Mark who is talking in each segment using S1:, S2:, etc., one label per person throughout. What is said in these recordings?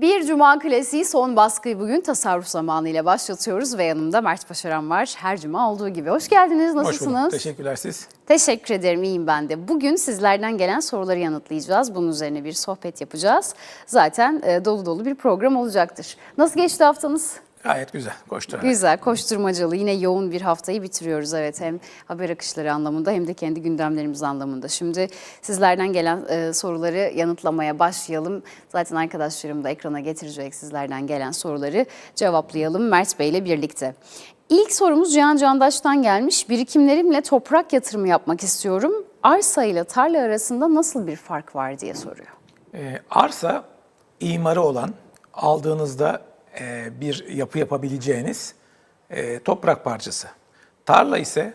S1: Bir Cuma klasiği son baskıyı bugün tasarruf zamanı ile başlatıyoruz ve yanımda Mert Başaran var. Her Cuma olduğu gibi. Hoş geldiniz,
S2: Hoş bulduk.
S1: nasılsınız?
S2: Teşekkürler siz.
S1: Teşekkür ederim, iyiyim ben de. Bugün sizlerden gelen soruları yanıtlayacağız. Bunun üzerine bir sohbet yapacağız. Zaten e, dolu dolu bir program olacaktır. Nasıl geçti haftanız?
S2: Gayet güzel. Koştu.
S1: Güzel, koşturmacalı. Yine yoğun bir haftayı bitiriyoruz evet. Hem haber akışları anlamında hem de kendi gündemlerimiz anlamında. Şimdi sizlerden gelen e, soruları yanıtlamaya başlayalım. Zaten arkadaşlarım da ekrana getirecek sizlerden gelen soruları cevaplayalım Mert Bey ile birlikte. İlk sorumuz Cihan Candaş'tan gelmiş. Birikimlerimle toprak yatırımı yapmak istiyorum. Arsa ile tarla arasında nasıl bir fark var diye soruyor.
S2: Ee, arsa imarı olan, aldığınızda e, bir yapı yapabileceğiniz e, toprak parçası. Tarla ise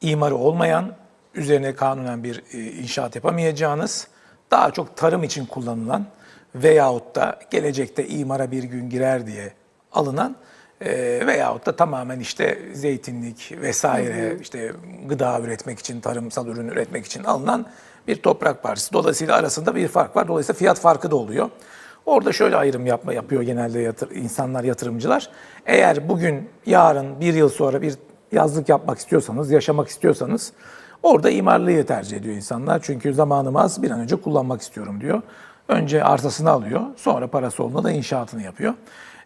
S2: imarı olmayan, üzerine kanunen bir e, inşaat yapamayacağınız, daha çok tarım için kullanılan veyahut da gelecekte imara bir gün girer diye alınan e, veyahut da tamamen işte zeytinlik vesaire işte gıda üretmek için, tarımsal ürün üretmek için alınan bir toprak parçası. Dolayısıyla arasında bir fark var. Dolayısıyla fiyat farkı da oluyor. Orada şöyle ayrım yapma yapıyor genelde yatır, insanlar, yatırımcılar. Eğer bugün, yarın, bir yıl sonra bir yazlık yapmak istiyorsanız, yaşamak istiyorsanız orada imarlıyı tercih ediyor insanlar. Çünkü zamanım az, bir an önce kullanmak istiyorum diyor. Önce arsasını alıyor, sonra parası olduğunda da inşaatını yapıyor.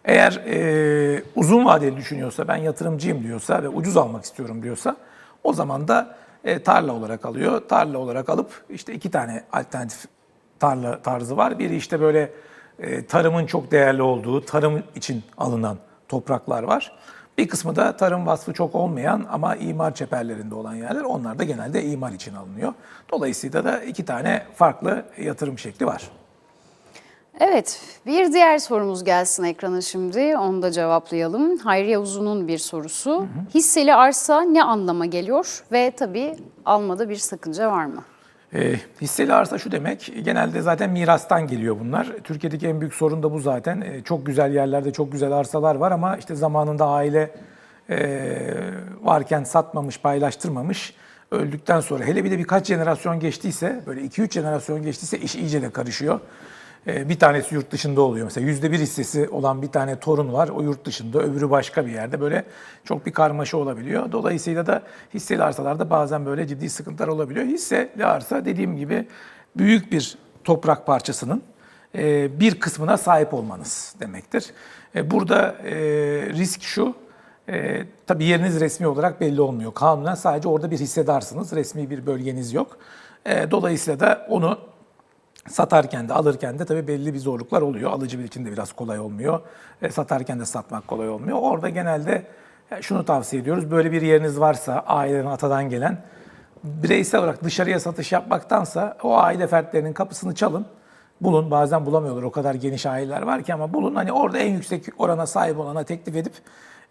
S2: Eğer e, uzun vadeli düşünüyorsa, ben yatırımcıyım diyorsa ve ucuz almak istiyorum diyorsa, o zaman da e, tarla olarak alıyor. Tarla olarak alıp işte iki tane alternatif tarla tarzı var. Biri işte böyle tarımın çok değerli olduğu, tarım için alınan topraklar var. Bir kısmı da tarım vasfı çok olmayan ama imar çeperlerinde olan yerler. Onlar da genelde imar için alınıyor. Dolayısıyla da iki tane farklı yatırım şekli var.
S1: Evet, bir diğer sorumuz gelsin ekrana şimdi. Onu da cevaplayalım. Hayriye Uzun'un bir sorusu. Hisseli arsa ne anlama geliyor ve tabii almada bir sakınca var mı?
S2: E, hisseli arsa şu demek, genelde zaten mirastan geliyor bunlar. Türkiye'deki en büyük sorun da bu zaten. E, çok güzel yerlerde çok güzel arsalar var ama işte zamanında aile e, varken satmamış, paylaştırmamış. Öldükten sonra hele bir de birkaç jenerasyon geçtiyse, böyle 2-3 jenerasyon geçtiyse iş iyice de karışıyor. E, bir tanesi yurt dışında oluyor. Mesela yüzde bir hissesi olan bir tane torun var. O yurt dışında, öbürü başka bir yerde. Böyle çok bir karmaşa olabiliyor. Dolayısıyla da hisseli arsalarda bazen böyle ciddi sıkıntılar olabiliyor. Hisseli arsa dediğim gibi büyük bir toprak parçasının e, bir kısmına sahip olmanız demektir. E, Burada e, risk şu, e, tabii yeriniz resmi olarak belli olmuyor. Kanunen sadece orada bir hissedarsınız, resmi bir bölgeniz yok. Dolayısıyla da onu Satarken de alırken de tabii belli bir zorluklar oluyor. Alıcı bir için de biraz kolay olmuyor. E, satarken de satmak kolay olmuyor. Orada genelde e, şunu tavsiye ediyoruz. Böyle bir yeriniz varsa aileden atadan gelen bireysel olarak dışarıya satış yapmaktansa o aile fertlerinin kapısını çalın. Bulun. Bazen bulamıyorlar. O kadar geniş aileler var ki ama bulun. Hani orada en yüksek orana sahip olana teklif edip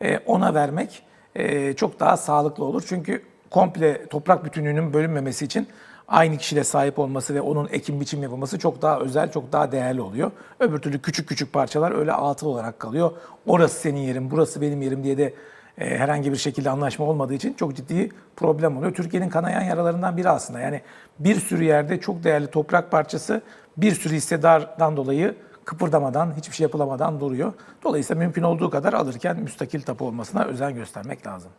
S2: e, ona vermek e, çok daha sağlıklı olur. Çünkü komple toprak bütünlüğünün bölünmemesi için aynı kişiyle sahip olması ve onun ekim biçim yapılması çok daha özel, çok daha değerli oluyor. Öbür türlü küçük küçük parçalar öyle atıl olarak kalıyor. Orası senin yerin, burası benim yerim diye de e, herhangi bir şekilde anlaşma olmadığı için çok ciddi problem oluyor. Türkiye'nin kanayan yaralarından biri aslında. Yani bir sürü yerde çok değerli toprak parçası bir sürü hissedardan dolayı kıpırdamadan, hiçbir şey yapılamadan duruyor. Dolayısıyla mümkün olduğu kadar alırken müstakil tapu olmasına özen göstermek lazım.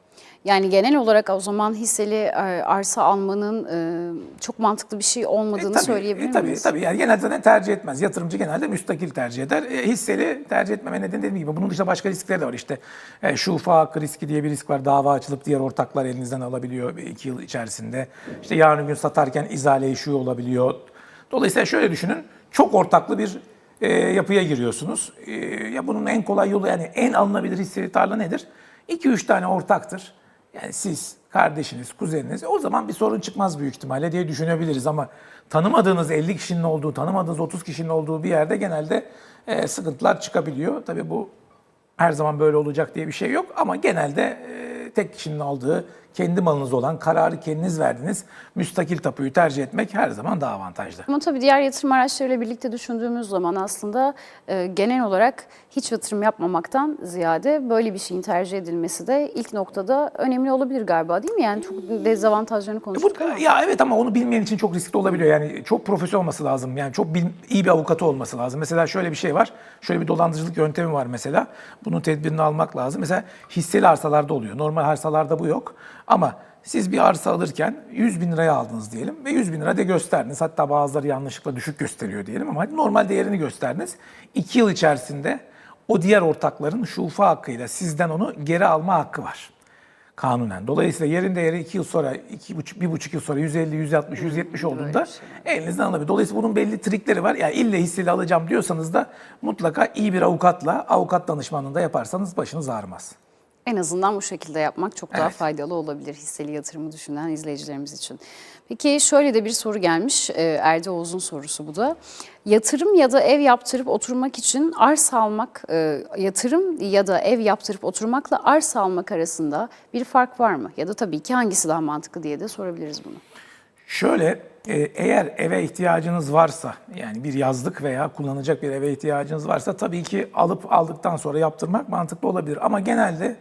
S1: Yani genel olarak o zaman hisseli e, arsa almanın e, çok mantıklı bir şey olmadığını
S2: tabii,
S1: söyleyebilir
S2: e, tabii,
S1: miyiz?
S2: Tabii yani genelde zaten tercih etmez. Yatırımcı genelde müstakil tercih eder. E, hisseli tercih etmeme nedeni dediğim gibi bunun dışında başka riskleri de var. İşte e, şufa hakkı riski diye bir risk var. Dava açılıp diğer ortaklar elinizden alabiliyor iki yıl içerisinde. İşte yarın gün satarken izale şu olabiliyor. Dolayısıyla şöyle düşünün. Çok ortaklı bir e, yapıya giriyorsunuz. E, ya bunun en kolay yolu yani en alınabilir hisseli tarla nedir? 2-3 tane ortaktır. Yani siz, kardeşiniz, kuzeniniz o zaman bir sorun çıkmaz büyük ihtimalle diye düşünebiliriz ama tanımadığınız 50 kişinin olduğu, tanımadığınız 30 kişinin olduğu bir yerde genelde e, sıkıntılar çıkabiliyor. Tabii bu her zaman böyle olacak diye bir şey yok ama genelde e, tek kişinin aldığı, kendi malınız olan kararı kendiniz verdiniz. Müstakil tapuyu tercih etmek her zaman daha avantajlı.
S1: Ama tabii diğer yatırım araçlarıyla birlikte düşündüğümüz zaman aslında e, genel olarak hiç yatırım yapmamaktan ziyade böyle bir şeyin tercih edilmesi de ilk noktada önemli olabilir galiba değil mi? Yani çok dezavantajlarını
S2: Bu,
S1: konuştuk ama.
S2: ya evet ama onu bilmeyen için çok riskli olabiliyor. Yani çok profesyonel olması lazım. Yani çok bil- iyi bir avukatı olması lazım. Mesela şöyle bir şey var. Şöyle bir dolandırıcılık yöntemi var mesela. Bunun tedbirini almak lazım. Mesela hisseli arsalarda oluyor. Normal arsalarda bu yok. Ama siz bir arsa alırken 100 bin liraya aldınız diyelim ve 100 bin lira da gösterdiniz. Hatta bazıları yanlışlıkla düşük gösteriyor diyelim ama hadi normal değerini gösterdiniz. 2 yıl içerisinde o diğer ortakların şufa hakkıyla sizden onu geri alma hakkı var kanunen. Dolayısıyla yerin değeri 2 yıl sonra, 2,5 bir buçuk yıl sonra 150, 160, 170 olduğunda elinizden alabilir. Dolayısıyla bunun belli trikleri var. Yani ille hisseli alacağım diyorsanız da mutlaka iyi bir avukatla, avukat danışmanlığında yaparsanız başınız ağrımaz.
S1: En azından bu şekilde yapmak çok daha
S2: Evet.
S1: faydalı olabilir hisseli yatırımı düşünen izleyicilerimiz için. Peki şöyle de bir soru gelmiş. Ee, Erdi Oğuz'un sorusu bu da. Yatırım ya da ev yaptırıp oturmak için arsa almak, e, yatırım ya da ev yaptırıp oturmakla arsa almak arasında bir fark var mı? Ya da tabii ki hangisi daha mantıklı diye de sorabiliriz bunu.
S2: Şöyle e, eğer eve ihtiyacınız varsa yani bir yazlık veya kullanacak bir eve ihtiyacınız varsa tabii ki alıp aldıktan sonra yaptırmak mantıklı olabilir. Ama genelde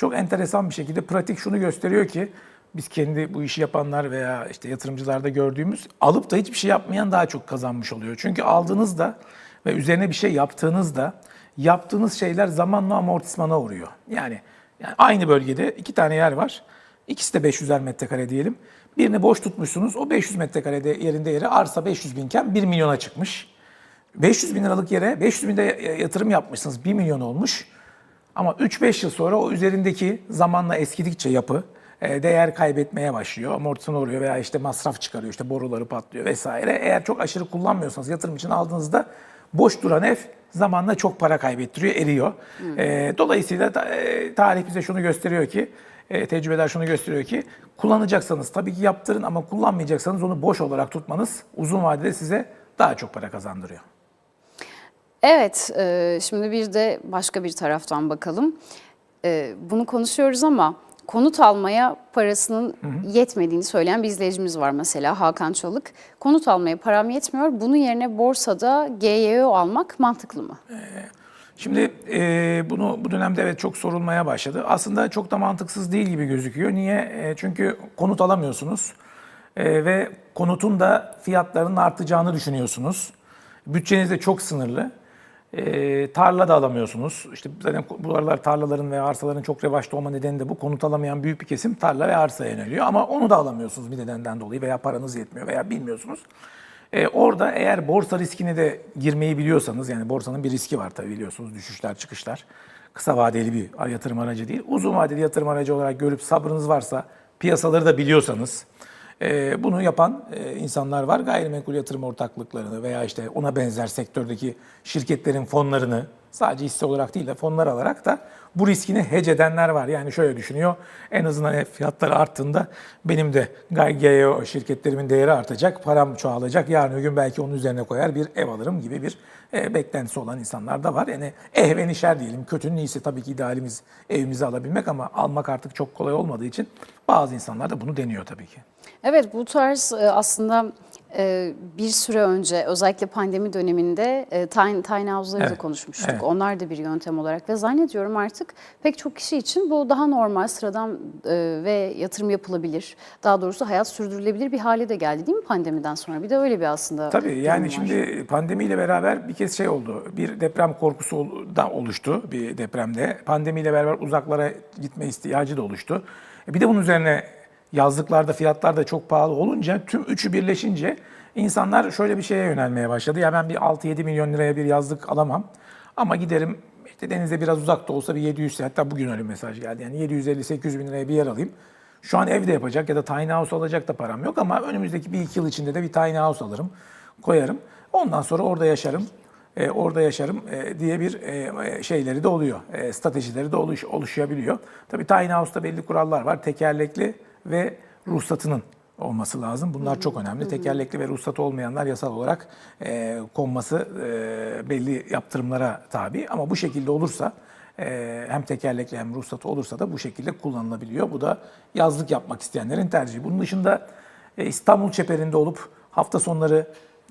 S2: çok enteresan bir şekilde pratik şunu gösteriyor ki biz kendi bu işi yapanlar veya işte yatırımcılarda gördüğümüz alıp da hiçbir şey yapmayan daha çok kazanmış oluyor. Çünkü aldığınızda ve üzerine bir şey yaptığınızda yaptığınız şeyler zamanla amortismana uğruyor. Yani, yani aynı bölgede iki tane yer var. İkisi de 500'er metrekare diyelim. Birini boş tutmuşsunuz. O 500 metrekare de- yerin değeri arsa 500 binken 1 milyona çıkmış. 500 bin liralık yere 500 bin de yatırım yapmışsınız. 1 milyon olmuş. Ama 3-5 yıl sonra o üzerindeki zamanla eskidikçe yapı e, değer kaybetmeye başlıyor. Amortisman oluyor veya işte masraf çıkarıyor. işte boruları patlıyor vesaire. Eğer çok aşırı kullanmıyorsanız yatırım için aldığınızda boş duran ev zamanla çok para kaybettiriyor, eriyor. E, dolayısıyla e, tarih bize şunu gösteriyor ki e, tecrübeler şunu gösteriyor ki kullanacaksanız tabii ki yaptırın ama kullanmayacaksanız onu boş olarak tutmanız uzun vadede size daha çok para kazandırıyor.
S1: Evet, e, şimdi bir de başka bir taraftan bakalım. E, bunu konuşuyoruz ama konut almaya parasının yetmediğini söyleyen bir izleyicimiz var mesela Hakan Çalık. Konut almaya param yetmiyor, bunun yerine borsada GYO almak mantıklı mı?
S2: Şimdi e, bunu bu dönemde evet çok sorulmaya başladı. Aslında çok da mantıksız değil gibi gözüküyor. Niye? E, çünkü konut alamıyorsunuz E, ve konutun da fiyatlarının artacağını düşünüyorsunuz. Bütçeniz de çok sınırlı. E, tarla da alamıyorsunuz. İşte zaten bu aralar tarlaların ve arsaların çok revaçta olma nedeni de bu. Konut alamayan büyük bir kesim tarla ve arsaya yöneliyor. Ama onu da alamıyorsunuz bir nedenden dolayı veya paranız yetmiyor veya bilmiyorsunuz. E, orada eğer borsa riskine de girmeyi biliyorsanız yani borsanın bir riski var tabii biliyorsunuz düşüşler çıkışlar. Kısa vadeli bir yatırım aracı değil. Uzun vadeli yatırım aracı olarak görüp sabrınız varsa piyasaları da biliyorsanız e, bunu yapan e, insanlar var. Gayrimenkul yatırım ortaklıklarını veya işte ona benzer sektördeki şirketlerin fonlarını sadece hisse olarak değil de fonlar alarak da bu riskini hedge edenler var. Yani şöyle düşünüyor. En azından fiyatları arttığında benim de GGO şirketlerimin değeri artacak, param çoğalacak. Yarın öbür gün belki onun üzerine koyar bir ev alırım gibi bir e, beklentisi olan insanlar da var. Yani ehven işer diyelim. Kötünün iyisi tabii ki idealimiz evimizi alabilmek ama almak artık çok kolay olmadığı için bazı insanlar da bunu deniyor tabii ki.
S1: Evet bu tarz e, aslında e, bir süre önce özellikle pandemi döneminde e, tiny, tiny house'ları da
S2: Evet,
S1: konuşmuştuk.
S2: evet.
S1: Onlar da bir yöntem olarak ve zannediyorum artık pek çok kişi için bu daha normal, sıradan e, ve yatırım yapılabilir. Daha doğrusu hayat sürdürülebilir bir hale de geldi değil mi pandemiden sonra? Bir de öyle bir aslında
S2: Tabii yani
S1: var.
S2: şimdi pandemiyle beraber bir kez şey oldu. Bir deprem korkusu da oluştu bir depremde. Pandemiyle beraber uzaklara gitme ihtiyacı da oluştu. E Bir de bunun üzerine yazlıklarda fiyatlar da çok pahalı olunca tüm üçü birleşince insanlar şöyle bir şeye yönelmeye başladı. Ya ben bir 6-7 milyon liraya bir yazlık alamam ama giderim işte denize biraz uzakta olsa bir 700 hatta bugün öyle mesaj geldi. Yani 750-800 bin liraya bir yer alayım. Şu an evde yapacak ya da tiny house alacak da param yok ama önümüzdeki bir iki yıl içinde de bir tiny house alırım, koyarım. Ondan sonra orada yaşarım, e, orada yaşarım e, diye bir e, şeyleri de oluyor, e, stratejileri de oluş, oluşabiliyor. Tabii tiny house'ta belli kurallar var. Tekerlekli ve ruhsatının olması lazım. Bunlar çok önemli. Tekerlekli ve ruhsatı olmayanlar yasal olarak e, konması e, belli yaptırımlara tabi. Ama bu şekilde olursa e, hem tekerlekli hem ruhsatı olursa da bu şekilde kullanılabiliyor. Bu da yazlık yapmak isteyenlerin tercihi. Bunun dışında e, İstanbul çeperinde olup hafta sonları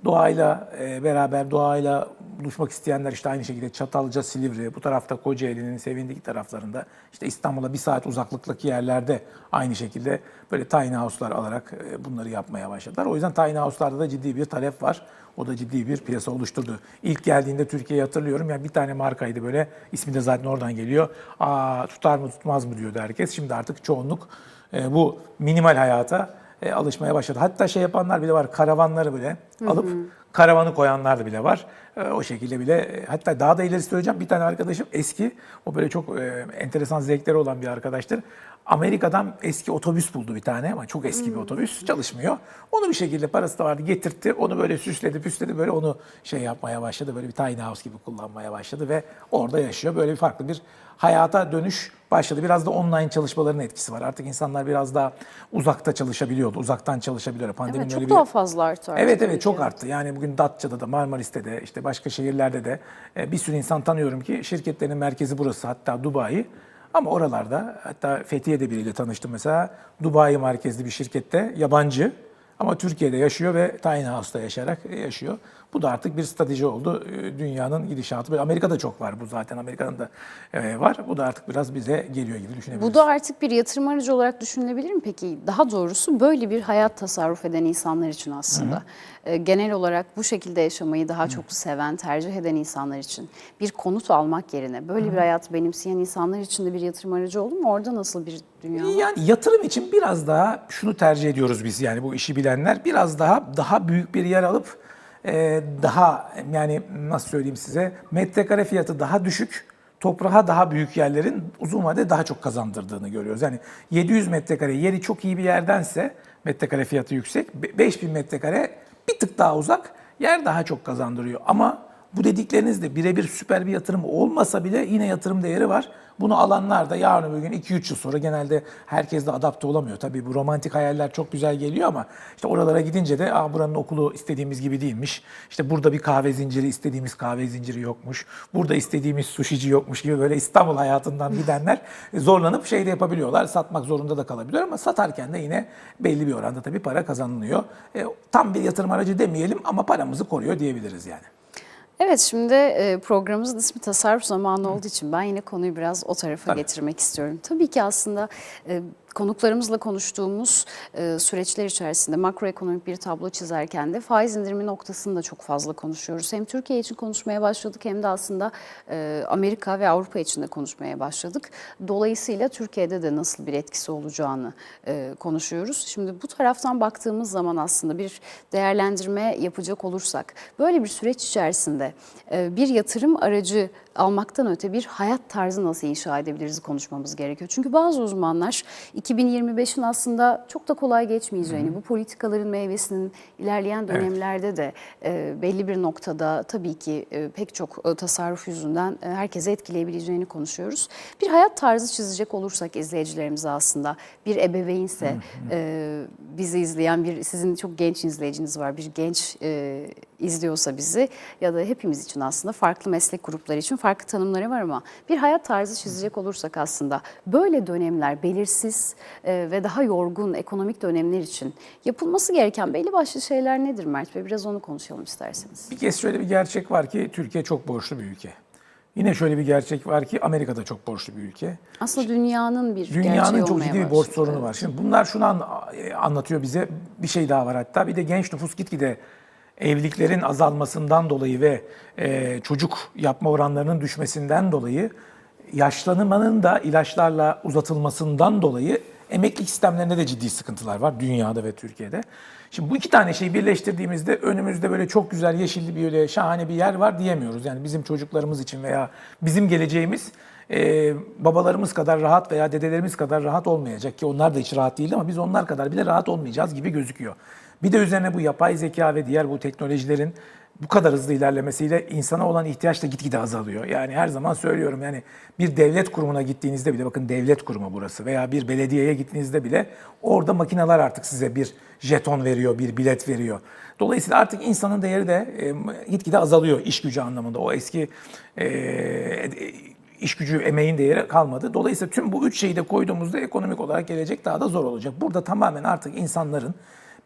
S2: doğayla e, beraber doğayla buluşmak isteyenler işte aynı şekilde Çatalca, Silivri, bu tarafta Kocaeli'nin sevindik taraflarında işte İstanbul'a bir saat uzaklıktaki yerlerde aynı şekilde böyle tiny house'lar alarak e, bunları yapmaya başladılar. O yüzden tiny house'larda da ciddi bir talep var. O da ciddi bir piyasa oluşturdu. İlk geldiğinde Türkiye'yi hatırlıyorum. Yani bir tane markaydı böyle. ismi de zaten oradan geliyor. Aa tutar mı tutmaz mı diyordu herkes. Şimdi artık çoğunluk e, bu minimal hayata e, alışmaya başladı. Hatta şey yapanlar bile var. Karavanları bile alıp karavanı koyanlar da bile var. E, o şekilde bile e, hatta daha da ileri söyleyeceğim. Bir tane arkadaşım eski o böyle çok e, enteresan zevkleri olan bir arkadaştır. Amerika'dan eski otobüs buldu bir tane ama çok eski bir otobüs çalışmıyor. Onu bir şekilde parası da vardı getirtti. Onu böyle süsledi püsledi böyle onu şey yapmaya başladı. Böyle bir tiny house gibi kullanmaya başladı ve orada yaşıyor. Böyle bir farklı bir hayata dönüş başladı. Biraz da online çalışmaların etkisi var. Artık insanlar biraz daha uzakta çalışabiliyordu. Uzaktan çalışabiliyor. Pandeminin
S1: Evet,
S2: öyle
S1: çok
S2: bir...
S1: daha fazla arttı artık
S2: Evet evet çok arttı. Yani bugün Datça'da da Marmaris'te de işte başka şehirlerde de e, bir sürü insan tanıyorum ki şirketlerin merkezi burası hatta Dubai. Ama oralarda hatta Fethiye'de biriyle tanıştım mesela. Dubai merkezli bir şirkette yabancı ama Türkiye'de yaşıyor ve tiny house'da yaşayarak yaşıyor. Bu da artık bir strateji oldu. E, Dünyanın gidişatı. Amerika'da çok var bu zaten. Amerika'nın da e, var. Bu da artık biraz bize geliyor gibi düşünebiliriz.
S1: Bu da artık bir yatırım aracı olarak düşünülebilir mi peki? Daha doğrusu böyle bir hayat tasarruf eden insanlar için aslında. Ee, Genel olarak bu şekilde yaşamayı daha çok seven, tercih eden insanlar için bir konut almak yerine böyle bir hayatı benimseyen insanlar için de bir yatırım aracı olur mu? Orada nasıl bir dünya var?
S2: Yani yatırım için biraz daha şunu tercih ediyoruz biz yani bu işi bilenler biraz daha daha büyük bir yer alıp e, daha yani nasıl söyleyeyim size metrekare fiyatı daha düşük toprağa daha büyük yerlerin uzun vadede daha çok kazandırdığını görüyoruz. Yani 700 metrekare yeri çok iyi bir yerdense metrekare fiyatı yüksek 5000 metrekare bir tık daha uzak yer daha çok kazandırıyor. Ama bu dedikleriniz de birebir süper bir yatırım olmasa bile yine yatırım değeri var. Bunu alanlar da yarın öbür gün 2-3 yıl sonra genelde herkes de adapte olamıyor. Tabii bu romantik hayaller çok güzel geliyor ama işte oralara gidince de Aa, buranın okulu istediğimiz gibi değilmiş. İşte burada bir kahve zinciri istediğimiz kahve zinciri yokmuş. Burada istediğimiz suşici yokmuş gibi böyle İstanbul hayatından gidenler zorlanıp şey de yapabiliyorlar. Satmak zorunda da kalabiliyor ama satarken de yine belli bir oranda tabii para kazanılıyor. E, tam bir yatırım aracı demeyelim ama paramızı koruyor diyebiliriz yani.
S1: Evet şimdi e, programımızın ismi tasarruf zamanı olduğu için ben yine konuyu biraz o tarafa
S2: Tabii.
S1: getirmek istiyorum. Tabii ki aslında e, konuklarımızla konuştuğumuz e, süreçler içerisinde makroekonomik bir tablo çizerken de faiz indirimi noktasını da çok fazla konuşuyoruz. Hem Türkiye için konuşmaya başladık hem de aslında e, Amerika ve Avrupa için de konuşmaya başladık. Dolayısıyla Türkiye'de de nasıl bir etkisi olacağını e, konuşuyoruz. Şimdi bu taraftan baktığımız zaman aslında bir değerlendirme yapacak olursak böyle bir süreç içerisinde e, bir yatırım aracı almaktan öte bir hayat tarzı nasıl inşa edebiliriz konuşmamız gerekiyor. Çünkü bazı uzmanlar 2025'in aslında çok da kolay geçmeyeceğini, bu politikaların meyvesinin ilerleyen dönemlerde de e, belli bir noktada tabii ki e, pek çok e, tasarruf yüzünden e, herkese etkileyebileceğini konuşuyoruz. Bir hayat tarzı çizecek olursak izleyicilerimize aslında bir ebeveynse e, bizi izleyen bir sizin çok genç izleyiciniz var, bir genç e, izliyorsa bizi ya da hepimiz için aslında farklı meslek grupları için farklı tanımları var ama bir hayat tarzı çizecek olursak aslında böyle dönemler belirsiz e, ve daha yorgun ekonomik dönemler için yapılması gereken belli başlı şeyler nedir Mert Bey? Biraz onu konuşalım isterseniz.
S2: Bir kez şöyle bir gerçek var ki Türkiye çok borçlu bir ülke. Yine şöyle bir gerçek var ki Amerika da çok borçlu bir ülke.
S1: Aslında dünyanın bir
S2: Dünyanın çok ciddi bir borç sorunu var. Şimdi bunlar şunu an- e, anlatıyor bize. Bir şey daha var hatta. Bir de genç nüfus gitgide evliliklerin azalmasından dolayı ve e, çocuk yapma oranlarının düşmesinden dolayı yaşlanmanın da ilaçlarla uzatılmasından dolayı emeklilik sistemlerinde de ciddi sıkıntılar var dünyada ve Türkiye'de. Şimdi bu iki tane şeyi birleştirdiğimizde önümüzde böyle çok güzel yeşilli bir öyle şahane bir yer var diyemiyoruz. Yani bizim çocuklarımız için veya bizim geleceğimiz e, babalarımız kadar rahat veya dedelerimiz kadar rahat olmayacak ki onlar da hiç rahat değil ama biz onlar kadar bile rahat olmayacağız gibi gözüküyor. Bir de üzerine bu yapay zeka ve diğer bu teknolojilerin bu kadar hızlı ilerlemesiyle insana olan ihtiyaç da gitgide azalıyor. Yani her zaman söylüyorum yani bir devlet kurumuna gittiğinizde bile bakın devlet kurumu burası veya bir belediyeye gittiğinizde bile orada makineler artık size bir jeton veriyor, bir bilet veriyor. Dolayısıyla artık insanın değeri de e, gitgide azalıyor iş gücü anlamında. O eski e, iş gücü, emeğin değeri kalmadı. Dolayısıyla tüm bu üç şeyi de koyduğumuzda ekonomik olarak gelecek daha da zor olacak. Burada tamamen artık insanların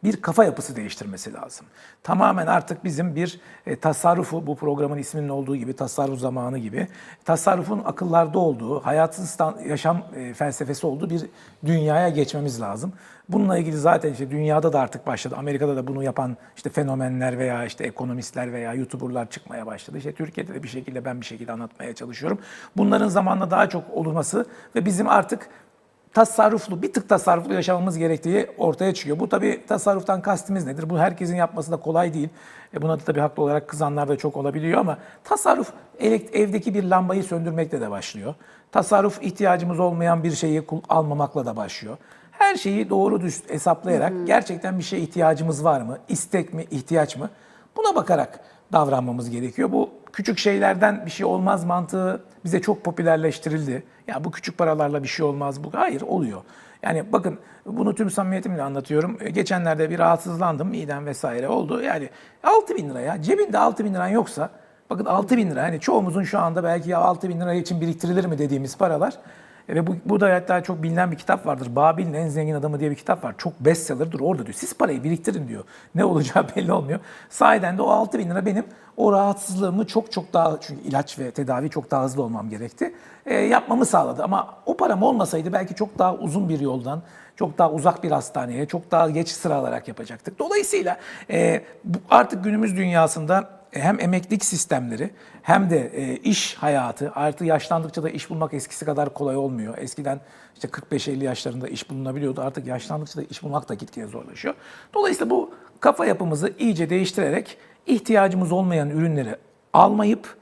S2: bir kafa yapısı değiştirmesi lazım. Tamamen artık bizim bir e, tasarrufu, bu programın isminin olduğu gibi tasarruf zamanı gibi, tasarrufun akıllarda olduğu, hayatın stan- yaşam e, felsefesi olduğu bir dünyaya geçmemiz lazım. Bununla ilgili zaten işte dünyada da artık başladı. Amerika'da da bunu yapan işte fenomenler veya işte ekonomistler veya YouTuber'lar çıkmaya başladı. İşte Türkiye'de de bir şekilde ben bir şekilde anlatmaya çalışıyorum. Bunların zamanla daha çok olması ve bizim artık tasarruflu, bir tık tasarruflu yaşamamız gerektiği ortaya çıkıyor. Bu tabii tasarruftan kastımız nedir? Bu herkesin yapması da kolay değil. E buna da tabii haklı olarak kızanlar da çok olabiliyor ama tasarruf evdeki bir lambayı söndürmekle de başlıyor. Tasarruf ihtiyacımız olmayan bir şeyi almamakla da başlıyor. Her şeyi doğru düz hesaplayarak gerçekten bir şeye ihtiyacımız var mı? İstek mi, ihtiyaç mı? Buna bakarak davranmamız gerekiyor. Bu küçük şeylerden bir şey olmaz mantığı bize çok popülerleştirildi. Ya bu küçük paralarla bir şey olmaz. Bu hayır oluyor. Yani bakın bunu tüm samimiyetimle anlatıyorum. E, Geçenlerde bir rahatsızlandım. Midem vesaire oldu. Yani 6 bin liraya cebinde 6 bin liran yoksa bakın 6 bin lira hani çoğumuzun şu anda belki ya 6 bin lira için biriktirilir mi dediğimiz paralar ve bu, bu da hatta çok bilinen bir kitap vardır. Babil'in en zengin adamı diye bir kitap var. Çok bestseller'dır. Orada diyor. Siz parayı biriktirin diyor. Ne olacağı belli olmuyor. Sahiden de o 6 bin lira benim o rahatsızlığımı çok çok daha çünkü ilaç ve tedavi çok daha hızlı olmam gerekti. e, yapmamı sağladı. Ama o param olmasaydı belki çok daha uzun bir yoldan, çok daha uzak bir hastaneye, çok daha geç sıra alarak yapacaktık. Dolayısıyla e, artık günümüz dünyasında hem emeklilik sistemleri hem de e, iş hayatı artık yaşlandıkça da iş bulmak eskisi kadar kolay olmuyor. Eskiden işte 45-50 yaşlarında iş bulunabiliyordu. Artık yaşlandıkça da iş bulmak da gitgide zorlaşıyor. Dolayısıyla bu kafa yapımızı iyice değiştirerek ihtiyacımız olmayan ürünleri almayıp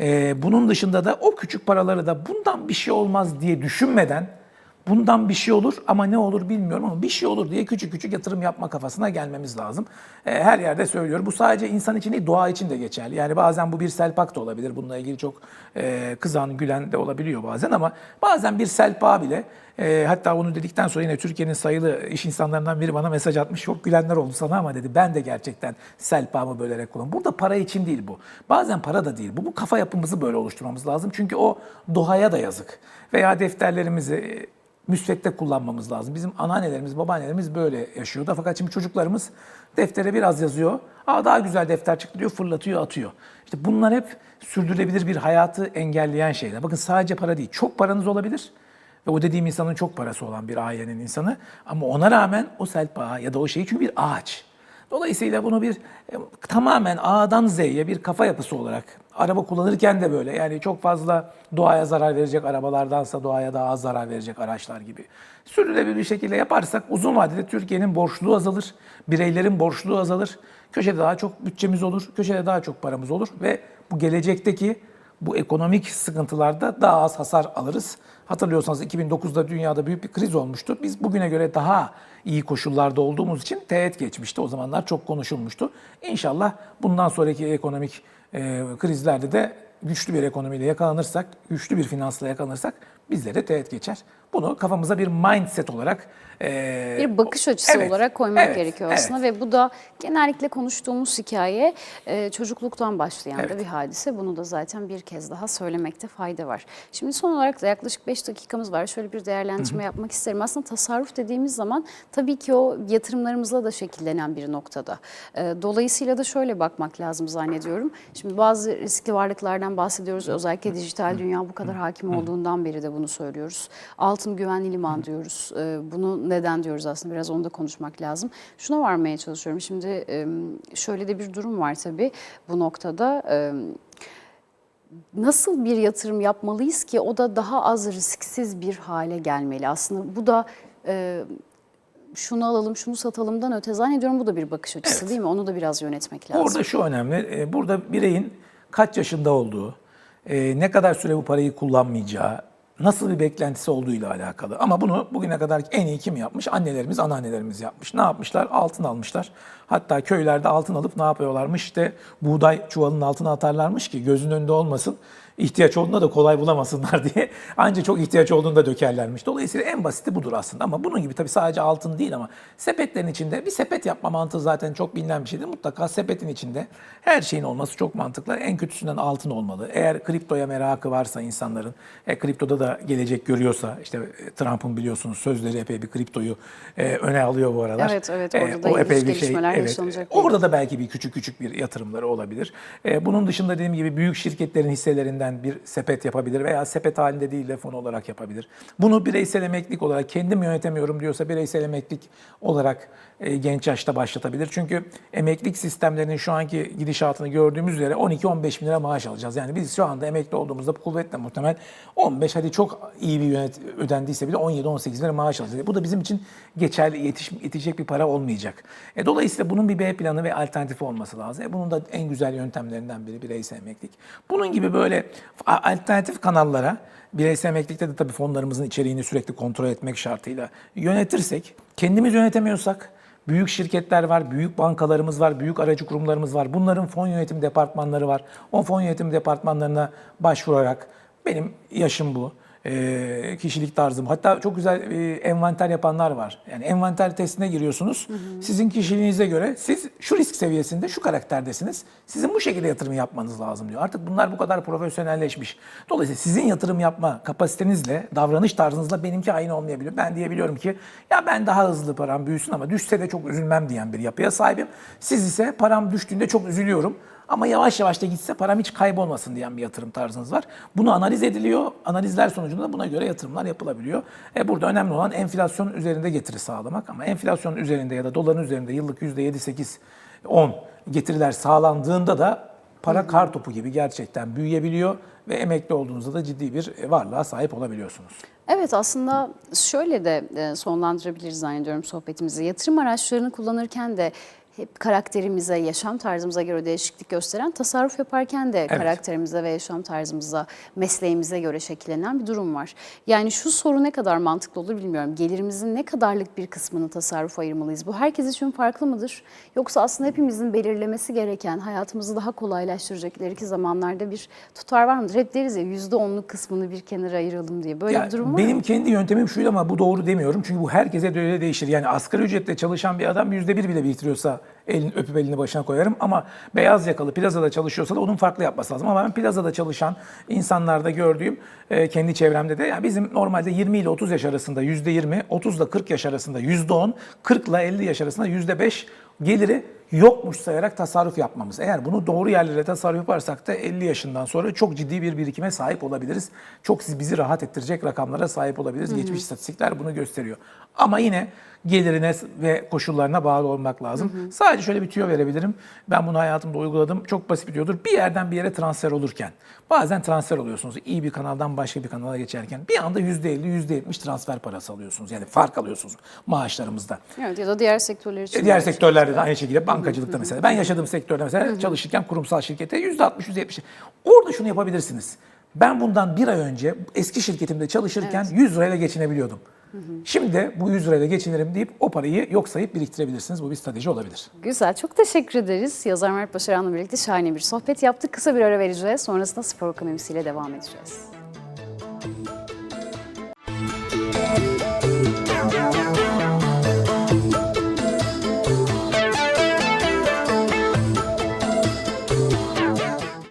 S2: e, bunun dışında da o küçük paraları da bundan bir şey olmaz diye düşünmeden bundan bir şey olur ama ne olur bilmiyorum ama bir şey olur diye küçük küçük yatırım yapma kafasına gelmemiz lazım. E, Her yerde söylüyorum. Bu sadece insan için değil, doğa için de geçerli. Yani bazen bu bir selpak da olabilir. Bununla ilgili çok e, kızan, gülen de olabiliyor bazen ama bazen bir selpa bile e, hatta onu dedikten sonra yine Türkiye'nin sayılı iş insanlarından biri bana mesaj atmış. Çok gülenler oldu sana ama dedi ben de gerçekten selpamı bölerek kullanıyorum. Burada para için değil bu. Bazen para da değil. Bu, bu kafa yapımızı böyle oluşturmamız lazım. Çünkü o doğaya da yazık. Veya defterlerimizi müsvedde kullanmamız lazım. Bizim anneannelerimiz, babaannelerimiz böyle yaşıyordu. Fakat şimdi çocuklarımız deftere biraz yazıyor. Aa daha güzel defter çıktı diyor, fırlatıyor, atıyor. İşte bunlar hep sürdürülebilir bir hayatı engelleyen şeyler. Bakın sadece para değil, çok paranız olabilir. Ve o dediğim insanın çok parası olan bir ailenin insanı. Ama ona rağmen o selpa ya da o şey çünkü bir ağaç. Dolayısıyla bunu bir e, tamamen A'dan Z'ye bir kafa yapısı olarak araba kullanırken de böyle. Yani çok fazla doğaya zarar verecek arabalardansa doğaya daha az zarar verecek araçlar gibi. Sürdürülebilir bir şekilde yaparsak uzun vadede Türkiye'nin borçluluğu azalır, bireylerin borçluluğu azalır, köşede daha çok bütçemiz olur, köşede daha çok paramız olur ve bu gelecekteki bu ekonomik sıkıntılarda daha az hasar alırız. Hatırlıyorsanız 2009'da dünyada büyük bir kriz olmuştu. Biz bugüne göre daha iyi koşullarda olduğumuz için teğet geçmişti. O zamanlar çok konuşulmuştu. İnşallah bundan sonraki ekonomik e, krizlerde de güçlü bir ekonomiyle yakalanırsak, güçlü bir finansla yakalanırsak bizlere teğet geçer. Bunu kafamıza bir mindset olarak e,
S1: bir bakış açısı
S2: Evet,
S1: olarak koymak
S2: evet,
S1: gerekiyor
S2: evet.
S1: aslında ve bu da genellikle konuştuğumuz hikaye e, çocukluktan başlayan da
S2: Evet.
S1: bir hadise. Bunu da zaten bir kez daha söylemekte fayda var. Şimdi son olarak da yaklaşık 5 dakikamız var. Şöyle bir değerlendirme yapmak isterim. Aslında tasarruf dediğimiz zaman tabii ki o yatırımlarımızla da şekillenen bir noktada. E, dolayısıyla da şöyle bakmak lazım zannediyorum. Şimdi bazı riskli varlıklardan bahsediyoruz. Özellikle dijital dünya bu kadar hakim olduğundan beri de bunu söylüyoruz. Altın güvenli liman diyoruz. E, bunu neden diyoruz aslında biraz onu da konuşmak lazım. Şuna varmaya çalışıyorum. Şimdi e, şöyle de bir durum var tabii bu noktada. E, nasıl bir yatırım yapmalıyız ki o da daha az risksiz bir hale gelmeli? Aslında bu da e, şunu alalım, şunu satalımdan öte zannediyorum bu da bir bakış açısı
S2: Evet.
S1: değil mi? Onu da biraz yönetmek lazım.
S2: Orada şu önemli, burada bireyin kaç yaşında olduğu, ne kadar süre bu parayı kullanmayacağı, nasıl bir beklentisi olduğuyla alakalı. Ama bunu bugüne kadar en iyi kim yapmış? Annelerimiz, anneannelerimiz yapmış. Ne yapmışlar? Altın almışlar. Hatta köylerde altın alıp ne yapıyorlarmış? İşte buğday çuvalının altına atarlarmış ki gözünün önünde olmasın. İhtiyaç olduğunda da kolay bulamasınlar diye. Anca çok ihtiyaç olduğunda dökerlermiş. Dolayısıyla en basiti budur aslında. Ama bunun gibi tabii sadece altın değil ama sepetlerin içinde bir sepet yapma mantığı zaten çok bilinen bir şeydir. Mutlaka sepetin içinde her şeyin olması çok mantıklı. En kötüsünden altın olmalı. Eğer kriptoya merakı varsa insanların, e, kriptoda da gelecek görüyorsa, işte e, Trump'ın biliyorsunuz sözleri epey bir kriptoyu e, öne alıyor bu aralar.
S1: Evet, evet,
S2: E,
S1: orada da
S2: o epey bir şey. Evet. Orada da belki bir küçük küçük bir yatırımları olabilir. E, bunun dışında dediğim gibi büyük şirketlerin hisselerinden bir sepet yapabilir veya sepet halinde değil de fon olarak yapabilir. Bunu bireysel emeklilik olarak kendim yönetemiyorum diyorsa bireysel emeklilik olarak e, genç yaşta başlatabilir. Çünkü emeklilik sistemlerinin şu anki gidişatını gördüğümüz üzere 12-15 bin lira maaş alacağız. Yani biz şu anda emekli olduğumuzda kuvvetle muhtemel 15 hadi çok iyi bir yönet ödendiyse bile 17-18 bin lira maaş alacağız. Bu da bizim için geçerli yetiş, yetecek bir para olmayacak. E, dolayısıyla bunun bir B planı ve alternatifi olması lazım. E, bunun da en güzel yöntemlerinden biri bireysel emeklilik. Bunun gibi böyle alternatif kanallara bireysel emeklilikte de tabii fonlarımızın içeriğini sürekli kontrol etmek şartıyla yönetirsek, kendimiz yönetemiyorsak Büyük şirketler var, büyük bankalarımız var, büyük aracı kurumlarımız var. Bunların fon yönetim departmanları var. O fon yönetim departmanlarına başvurarak benim yaşım bu, e, kişilik tarzım. Hatta çok güzel e, envanter yapanlar var. Yani envanter testine giriyorsunuz. Sizin kişiliğinize göre siz şu risk seviyesinde, şu karakterdesiniz. Sizin bu şekilde yatırım yapmanız lazım diyor. Artık bunlar bu kadar profesyonelleşmiş. Dolayısıyla sizin yatırım yapma kapasitenizle, davranış tarzınızla benimki aynı olmayabilir. Ben diyebiliyorum ki ya ben daha hızlı param büyüsün ama düşse de çok üzülmem diyen bir yapıya sahibim. Siz ise param düştüğünde çok üzülüyorum. Ama yavaş yavaş da gitse param hiç kaybolmasın diyen bir yatırım tarzınız var. Bunu analiz ediliyor. Analizler sonucunda da buna göre yatırımlar yapılabiliyor. E burada önemli olan enflasyon üzerinde getiri sağlamak. Ama enflasyonun üzerinde ya da doların üzerinde yıllık %7, 8, 10 getiriler sağlandığında da para kar topu gibi gerçekten büyüyebiliyor ve emekli olduğunuzda da ciddi bir varlığa sahip olabiliyorsunuz.
S1: Evet aslında şöyle de e, sonlandırabiliriz zannediyorum sohbetimizi. Yatırım araçlarını kullanırken de hep karakterimize, yaşam tarzımıza göre değişiklik gösteren, tasarruf yaparken de karakterimize ve yaşam tarzımıza, mesleğimize göre şekillenen bir durum var. Yani şu soru ne kadar mantıklı olur bilmiyorum. Gelirimizin ne kadarlık bir kısmını tasarrufa ayırmalıyız? Bu herkes için farklı mıdır? Yoksa aslında hepimizin belirlemesi gereken, hayatımızı daha kolaylaştıracak ileriki zamanlarda bir tutar var mıdır? Hep deriz ya %10'luk kısmını bir kenara ayıralım diye. Böyle
S2: Ya
S1: bir durum var
S2: benim
S1: mı?
S2: kendi yöntemim şuydu ama bu doğru demiyorum. Çünkü bu herkese de öyle değişir. Yani asgari ücretle çalışan bir adam yüzde bir bile biriktiriyorsa elini öpüp elini başına koyarım. Ama beyaz yakalı plazada çalışıyorsa da onun farklı yapması lazım. Ama ben plazada çalışan insanlarda gördüğüm e, kendi çevremde de yani bizim normalde 20 ile 30 yaş arasında yüzde 20, 30 ile 40 yaş arasında yüzde 10, 40 ile 50 yaş arasında yüzde 5 geliri yokmuş sayarak tasarruf yapmamız. Eğer bunu doğru yerlere tasarruf yaparsak da 50 yaşından sonra çok ciddi bir birikime sahip olabiliriz. Çok bizi rahat ettirecek rakamlara sahip olabiliriz. Geçmiş istatistikler bunu gösteriyor. Ama yine gelirine ve koşullarına bağlı olmak lazım. Sadece şöyle bir tüyo verebilirim. Ben bunu hayatımda uyguladım. Çok basit bir tüyodur. Bir yerden bir yere transfer olurken bazen transfer oluyorsunuz. İyi bir kanaldan başka bir kanala geçerken bir anda %50, %70 transfer parası alıyorsunuz. Yani fark alıyorsunuz maaşlarımızda.
S1: Evet ya da diğer sektörler için.
S2: E, Diğer
S1: de.
S2: sektörlerde de aynı şekilde bankacılıkta mesela. Ben yaşadığım sektörde mesela çalışırken kurumsal şirkete %60, %70. Orada şunu yapabilirsiniz. Ben bundan bir ay önce eski şirketimde çalışırken 100 lirayla geçinebiliyordum. Şimdi bu 100 lirayla geçinirim deyip o parayı yok sayıp biriktirebilirsiniz. Bu bir strateji olabilir.
S1: Güzel. Çok teşekkür ederiz. Yazar Mert Başaran'la birlikte şahane bir sohbet yaptık. Kısa bir ara vereceğiz. Sonrasında spor ekonomisiyle devam edeceğiz.